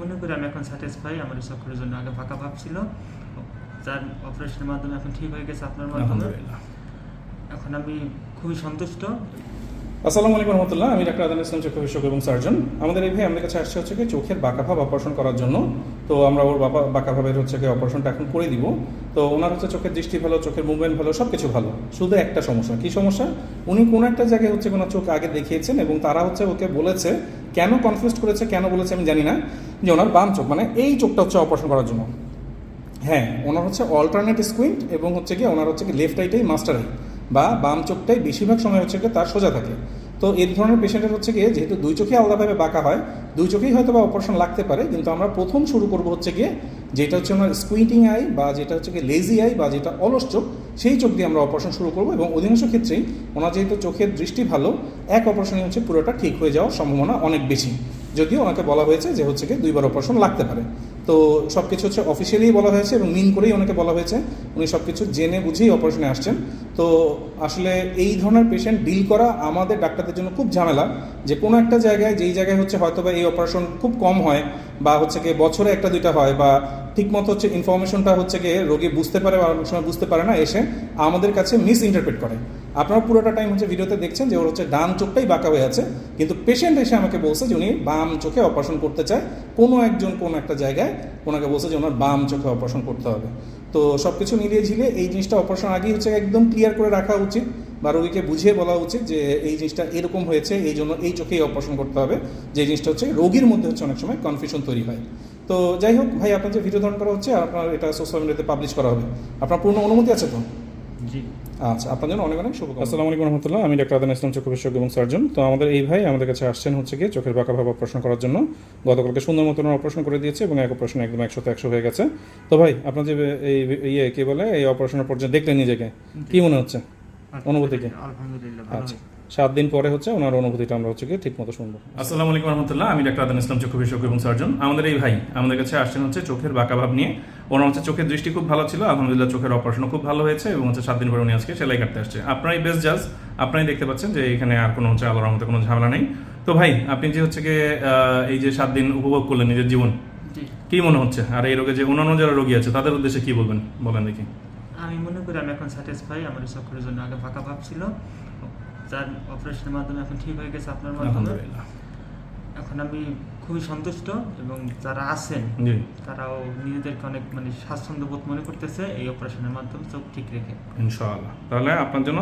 মনে করি আমি এখন স্যাটিসফাই আমার চক্রের জন্য আগে ফাঁকা ভাব ছিল। যার অপারেশনের মাধ্যমে এখন ঠিক হয়ে গেছে আপনার মাধ্যমে। এখন আমি খুবই সন্তুষ্ট। আসসালামু আলাইকুম রহমতুল্লাহ আমি ডাক্তার আদান ইসলাম চক্ষু বিশেষজ্ঞ এবং সার্জন। আমাদের এই ভাই আমাদের কাছে আসছে হচ্ছে কি চোখের বাঁকাভাব অপারেশন করার জন্য। তো আমরা ওর বাবা বাঁকাভাবের হচ্ছে কি অপারেশনটা এখন করে দিব। তো ওনার হচ্ছে চোখের দৃষ্টি ভালো চোখের মুভমেন্ট ভালো সব কিছু ভালো। শুধু একটা সমস্যা। কি সমস্যা? উনি কোনো একটা জায়গায় হচ্ছে কোনো চোখ আগে দেখিয়েছেন এবং তারা হচ্ছে ওকে বলেছে কেন কনফিউজ করেছে, কেন বলেছে আমি জানি না, যে ওনার বাম চোখ মানে এই চোখটা হচ্ছে অপারেশন করার জন্য। হ্যাঁ ওনার হচ্ছে অল্টারনেট স্কুইন্ট এবং হচ্ছে কি ওনার হচ্ছে কি লেফট আইটাই মাস্টার আই বা বাম চোখটাই বেশিরভাগ সময় হচ্ছে কি তার সোজা থাকে। তো এই ধরনের পেশেন্টের হচ্ছে গিয়ে যেহেতু দুই চোখে আলাদাভাবে বাঁকা হয়, দুই চোখেই হয়তো বা অপারেশন লাগতে পারে, কিন্তু আমরা প্রথম শুরু করব হচ্ছে গিয়ে যেটা হচ্ছে ওনার স্কুইটিং আই বা যেটা হচ্ছে গিয়ে লেজি আই বা যেটা অলস চোখ সেই চোখ দিয়ে আমরা অপারেশন শুরু করব এবং অধিকাংশ ক্ষেত্রেই ওনার যেহেতু চোখের দৃষ্টি ভালো, এক অপারেশনে হচ্ছে পুরোটা ঠিক হয়ে যাওয়ার সম্ভাবনা অনেক বেশি। যদিও ওনাকে বলা হয়েছে যে হচ্ছে কি দুইবার অপারেশন লাগতে পারে। তো সব কিছু হচ্ছে অফিসিয়ালি বলা হয়েছে এবং মিন করেই ওনাকে বলা হয়েছে। উনি সব কিছু জেনে বুঝেই অপারেশনে আসছেন। তো আসলে এই ধরনের পেশেন্ট ডিল করা আমাদের ডাক্তারদের জন্য খুব ঝামেলা যে কোনো একটা জায়গায়, যেই জায়গায় হচ্ছে হয়তো বা এই অপারেশন খুব কম হয় বা হচ্ছে গিয়ে বছরে একটা দুইটা হয় বা ঠিকমতো হচ্ছে ইনফরমেশনটা হচ্ছে গিয়ে রোগী বুঝতে পারে বা অনেক সময় বুঝতে পারে না, এসে আমাদের কাছে মিস ইন্টারপ্রেট করে। আপনারা পুরোটা টাইম হচ্ছে ভিডিওতে দেখছেন যে ওর হচ্ছে ডান চোখটাই বাঁকা হয়ে আছে, কিন্তু পেশেন্ট এসে আমাকে বলছে যে উনি বাম চোখে অপারেশন করতে চায়। কোনো একজন কোনো একটা জায়গায় ওনাকে বলছে যে ওনার বাম চোখে অপারেশন করতে হবে। তো সব কিছু মিলিয়ে ঝিলিয়ে এই জিনিসটা অপারেশন আগেই হচ্ছে একদম ক্লিয়ার করে রাখা উচিত। বা রোগীকে বুঝিয়ে বলা উচিত যে এই জিনিসটা এরকম হয়েছে এই জন্য এই চোখেই অপারেশন করতে হবে। যে জিনিসটা হচ্ছে রোগীর মধ্যে হচ্ছে অনেক সময় কনফিউশন তৈরি হয়। তো যাই হোক ভাই আপনার যে ভিডিও ধারণ করা হচ্ছে আপনার এটা সোশ্যাল মিডিয়াতে পাবলিশ করা হবে। আপনার পূর্ণ অনুমতি আছে তো? জি। আচ্ছা আপনার জন্য অনেক অনেক শুভকামনা। আসসালামু আলাইকুম রহমতুল্লাহ আমি ডাক্তার আদান ইসলাম চক্ষু বিশেষজ্ঞ এবং সার্জন। তো আমাদের এই ভাই আমাদের কাছে আসছেন হচ্ছে কি চোখের বাঁকা ভাব অপারেশন করার জন্য। গতকালকে সুন্দর মতন অপারেশন করে দিয়েছে এবং এক অপারেশন একদম একশোতে একশো হয়ে গেছে। তো ভাই আপনার যে এই ইয়ে কি বলে এই অপারেশনের পর্যায়ে দেখলেন নিজেকে কি মনে হচ্ছে? অনুভূতি কি? আচ্ছা সাত দিন পরে হচ্ছে ওনার অনুভূতিটা আমরা হচ্ছে কি ঠিক মতো শুনব। আসসালামু আলাইকুম রহমতুল্লাহ আমি ডাক্তার আদান ইসলাম চক্ষু বিশেষজ্ঞ এবং সার্জন। আমাদের এই ভাই আমাদের কাছে আসছেন হচ্ছে চোখের বাঁকা ভাব নিয়ে। ওনার হচ্ছে চোখের দৃষ্টি খুব ভালো ছিল আলহামদুলিল্লাহ চোখের অপারেশনও খুব ভালো হয়েছে এবং হচ্ছে সাত দিন পরে উনি আজকে সেলাই কাটতে আসছে। আপনারাই বেস্ট জাজ আপনারাই দেখতে পাচ্ছেন যে এখানে আর কোনো হচ্ছে আল্লাহর রহমতে কোনো ঝামেলা নেই। তো ভাই আপনি যে হচ্ছে গিয়ে আহ, এই যে সাত দিন উপভোগ করলেন নিজের জীবন কি মনে হচ্ছে? আর এই রোগে যে অন্যান্য যারা রোগী আছে তাদের উদ্দেশ্যে কি বলবেন? বলেন দেখি। আমি মনে করি আমি এখন স্যাটিসফাই আমার এই চক্রের জন্য আগে ফাঁকা ভাব ছিল। যার অপারেশনের মাধ্যমে এখন ঠিক হয়ে গেছে আপনার মাধ্যমে। এখন আমি খুবই সন্তুষ্ট এবং যারা আছেন তারাও নিজেদেরকে অনেক মানে স্বাচ্ছন্দ্য বোধ মনে করতেছে এই অপারেশনের মাধ্যমে চোখ ঠিক রেখে। ইনশাআল্লাহ। তাহলে আপনার জন্য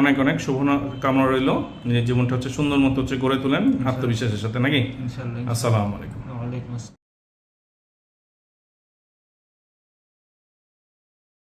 অনেক অনেক শুভ কামনা রইল। নিজের জীবনটা হচ্ছে সুন্দর মতো হচ্ছে গড়ে তোলেন। আত্মবিশ্বাসের সাথে নাকি? ইনশাল্লাহ আসসালামু আলাইকুম। ওয়ালাইকুম আসসালাম।